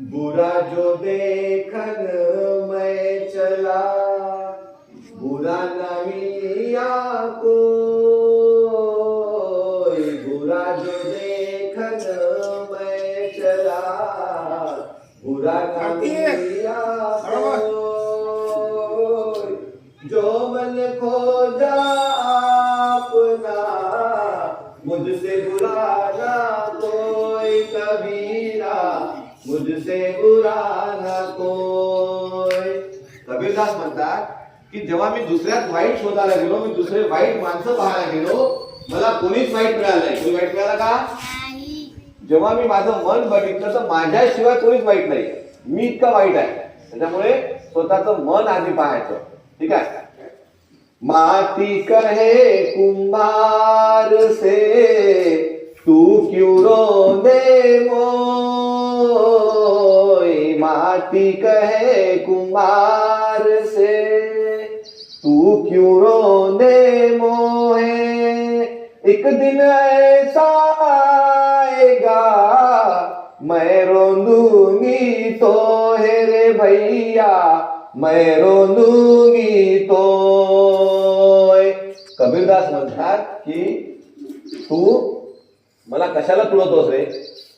बुरा जो देखन मैं चला बुरा नहीं को बुरा जो देखन मैं चला बुरा नहीं कोई जो मन खोजा तुझे बुरा ना कबीरदास म्हणतात की जेव्हा मी दुसऱ्यात वाईट शोधायला गेलो मी दुसरे वाईट माणसं पाहायला गेलो मला कोणीच वाईट मिळालं नाही. कोणी वाईट मिळालं का? जेव्हा मी माझं मन बघितलं तर माझ्याशिवाय कोणीच वाईट नाही. मी इतका वाईट आहे. त्याच्यामुळे स्वतःचं मन आधी पाहायचं. ठीक आहे? माती कहे कुंभार से तू क्युरो दे मोय माटी कहे कुमार से तू क्यों रोने मोहे? एक दिन ऐसा आएगा मैं रोंदूंगी तो है रे भैया मैं रोंदूंगी तो कबीरदास म्हणतात की तू मला कशाला तुडवतोस रे?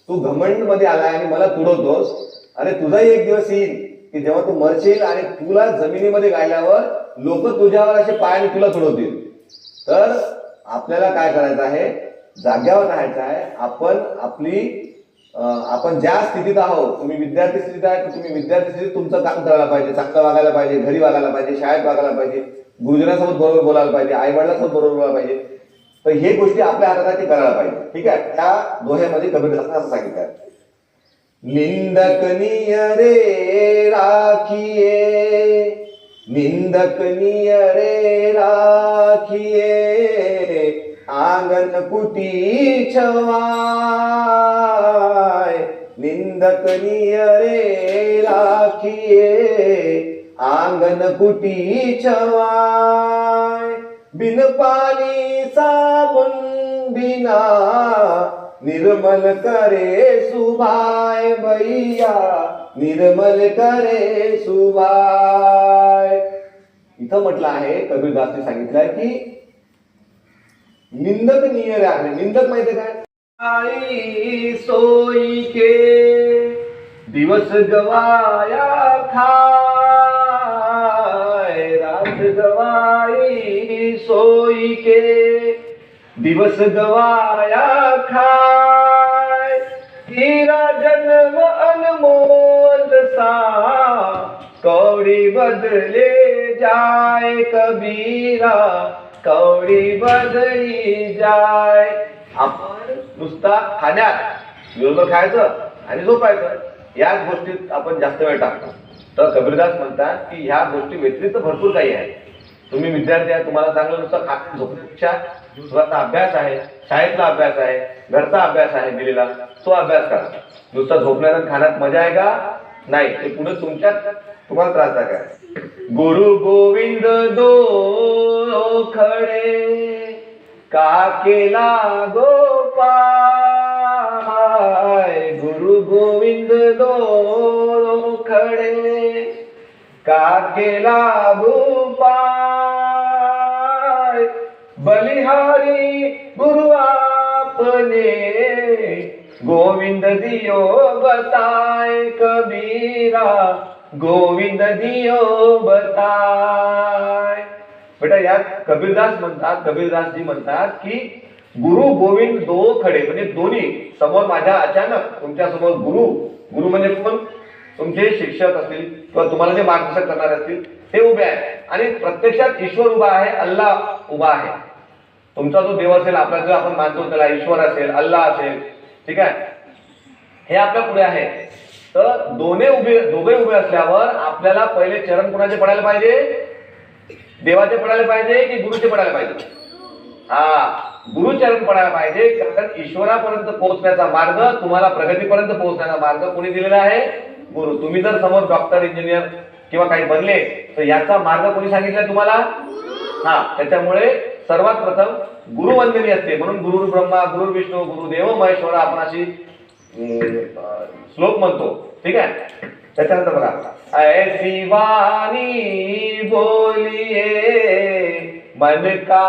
तू घमंडमध्ये आलाय आणि मला तुडवतोस. अरे तुझाही एक दिवस येईल की जेव्हा तू मरशील आणि तुला जमिनीमध्ये गायल्यावर लोक तुझ्यावर असे पायाने तुला तुडवतील तर आपल्याला काय करायचं आहे? जाग्यावर राहायचं आहे. आपण आपली आपण ज्या स्थितीत आहोत तुम्ही विद्यार्थी स्थितीत आहे तुम्ही विद्यार्थी स्थितीत तुमचं काम करायला पाहिजे. चांगलं वागायला पाहिजे घरी वागायला पाहिजे शाळेत वागायला पाहिजे गुरुजनासोबत बरोबर बोलायला पाहिजे आई वडिलांसोबत बरोबर बोलायला पाहिजे. तर हे गोष्टी आपल्या हातात करायला पाहिजे. ठीक आहे? त्या दोह्यामध्ये कबीरदासांना असं सांगितलं आहे. निंदक नियरे राखिए निंदक नियरे राखिए आंगन कुटी छवाय निंदक नियरे राखिए आंगन कुटी छवाय बिन पाणी साबुन बिना निर्मल करे सुभाय भैया निर्मल करे सुभाय. इथं म्हटलं आहे कबीरदासने सांगितलंय की निंदक नियर आहे. निंदक माहिती काय? आई सोई के दिवस गवाया खाय. रात गवाई सोई के दिवस गवाया खाय. हीरा जन्म अनमोल सा. कौड़ी बदले जाए कबीरा. कौड़ी बदली जाय. आपण नुसता खाण्यात दिवसभर खायचं आणि झोपायचं याच गोष्टीत आपण जास्त वेळ टाकतो. तर कबीरदास म्हणतात की ह्या गोष्टी व्यतिरिक्त भरपूर काही आहे तुम्ही विद्यार्थी आहे तुम्हाला चांगलं नुसतं खात झोपण्यापेक्षा स्वतःचा अभ्यास आहे शाळेतला अभ्यास आहे घरचा अभ्यास आहे दिलेला तो अभ्यास करा. नुसतं झोपण्यात आणि खाण्यात मजा आहे का? नाही. ते पुढे तुमच्यात तुम्हाला त्रास आहे. गुरु गोविंद दो खडे का केला गोपाय गुरु गोविंद दो खडे का केला गोपाय बलिहारी गुरु आपने गोविंद दियो बताए कबीरा गोविंद दियो बताय बेटा यात कबीरदास म्हणतात कबीरदासजी म्हणतात की गुरु गोविंद दो खडे म्हणजे दोन्ही समोर माझ्या अचानक तुमच्यासमोर गुरु गुरु म्हणजे पण तुमचे शिक्षक असतील किंवा तुम्हाला जे मार्गदर्शन करणारे असतील ते उभे आहेत. आणि प्रत्यक्षात ईश्वर उभा आहे अल्लाह उभा आहे. तुमचा जो देव असेल आपला जो आपण मानतो त्याला ईश्वर असेल अल्लाह असेल ठीक आहे? हे आपल्या पुढे आहे. तर दोन्ही उभे दोघे उभे असल्यावर आपल्याला पहिले चरण कुणाचे पडायला पाहिजे? देवाचे पडायला पाहिजे की गुरुचे पडायला पाहिजे? हा गुरुचरण पडायला पाहिजे कारण ईश्वरापर्यंत पोहोचण्याचा मार्ग तुम्हाला प्रगतीपर्यंत पोहोचण्याचा मार्ग कोणी दिलेला आहे? गुरु. तुम्ही जर समोर डॉक्टर इंजिनियर किंवा काही बनले तर याचा मार्ग कोणी सांगितलाय तुम्हाला? हा त्याच्यामुळे सर्वात प्रथम असते. म्हणून गुरु ब्रह्मा गुरु विष्णू गुरुदेव महेश्वर आपण अशी अं, श्लोक म्हणतो. ठीक आहे? ऐसी वाणी बोलिए मन का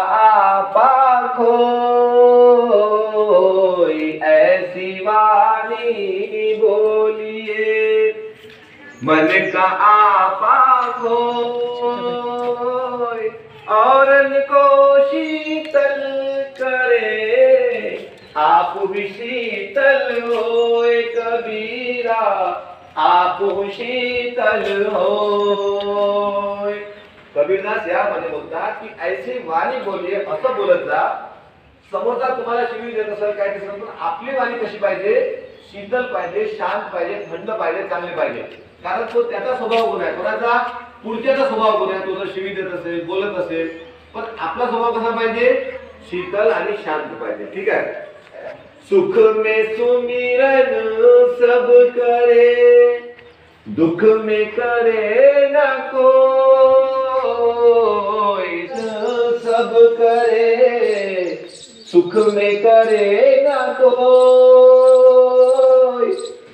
आपा खोई. ऐसी वाणी बोलिए मन का आपा खोई. आप भी शीतल हो कबीरा आप शीतल हो कबीरदास यामध्ये बोलतात की ऐसे वाणी बोलिये असं बोलत जा. समोरचा तुम्हाला शिवी देत असेल काय दिसत पण आपली वाणी कशी पाहिजे? शीतल पाहिजे शांत पाहिजे थंड पाहिजे चांगली पाहिजे. कारण तो त्याचा स्वभाव गुण आहे कोणाचा? पुढच्याचा स्वभाव गुण आहे तो जर शिवी देत असेल बोलत असेल पण आपला स्वभाव कसा पाहिजे? शीतल आणि शांत पाहिजे. ठीक आहे? सुख में सुमिरन सब करे, दुख में करे न कोई, सब करे, सुख में करे न कोई।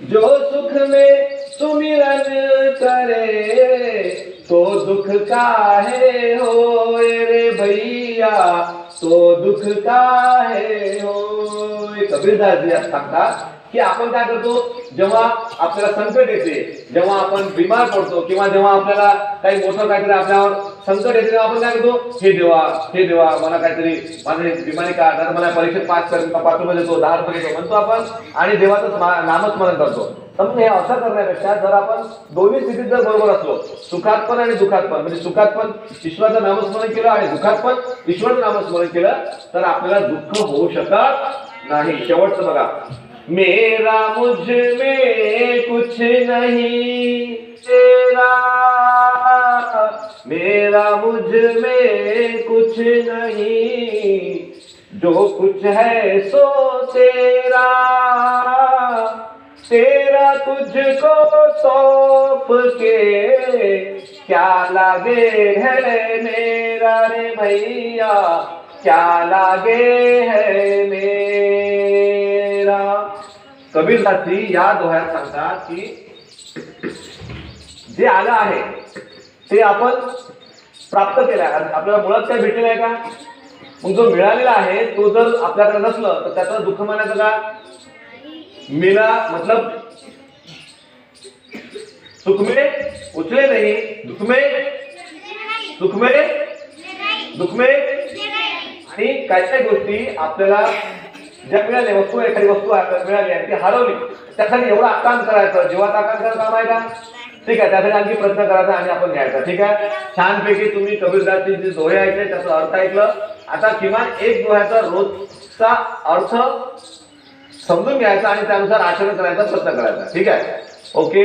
जो सुख में सुमिरन करे तो दुख का है हो रे भैया तो दुख काहे स्वामी कबीरदासजी सांगतात की आपण काय करतो जेव्हा आपल्याला संकट येते जेव्हा आपण बिमार पडतो किंवा जेव्हा आपल्याला काही मोठं काहीतरी आपल्यावर संकट येते तेव्हा आपण काय करतो हे देवा हे देवा मला काहीतरी माझे बिमारी का? तर मला परीक्षेत पास कर पाच रुपये देतो दहा रुपये देतो म्हणतो आपण आणि देवाचं नामस्मरण करतो. तर मग हे असं करण्यापेक्षा जर आपण दोन्ही स्थितीत जर बरोबर असलो सुखात पण आणि दुखात पण म्हणजे सुखात पण ईश्वराचं नामस्मरण केलं आणि दुखात पण ईश्वराचं नामस्मरण केलं तर आपल्याला दुःख होऊ शकत नाही शेवटचं बघा मेरा मुझमें कुछ नहीं, तेरा, मेरा मुझमें कुछ नहीं, जो कुछ है सो तेरा तेरा तुझको सौंप के, क्या लागे है मेरा रे भैया, क्या लागे है मेरा कबीरदासजी या दोह्यात सांगतात की जे आलं आहे ते आपण प्राप्त केलं आहे. आपल्याला मुळात काय भेटलेलं आहे का? मग जो मिळालेला आहे तो जर आपल्याकडे नसलं तर त्याचं दुःख मानायचं का? मिळा मतलब सुखमे उचले नाही. दुखमे? दुखमे? दुखमे? आणि काही काही गोष्टी आपल्याला ज्या मिळाले वस्तू एखादी वस्तू आपल्याला मिळाली आणि ती हरवली त्यासाठी एवढं आकांत करायचं जीवाचं आकांत करायचं काम आहे का ठीक आहे त्यासाठी आणखी प्रयत्न करायचा आणि आपण घ्यायचा ठीक आहे? छानपैकी तुम्ही कबीरदासची जे दोहे ऐकले त्याचा अर्थ ऐकलं. आता किमान एक दोह्याचा रोजचा अर्थ समजून घ्यायचा आणि त्यानुसार आचरण करायचा प्रयत्न करायचा ठीक आहे? ओके?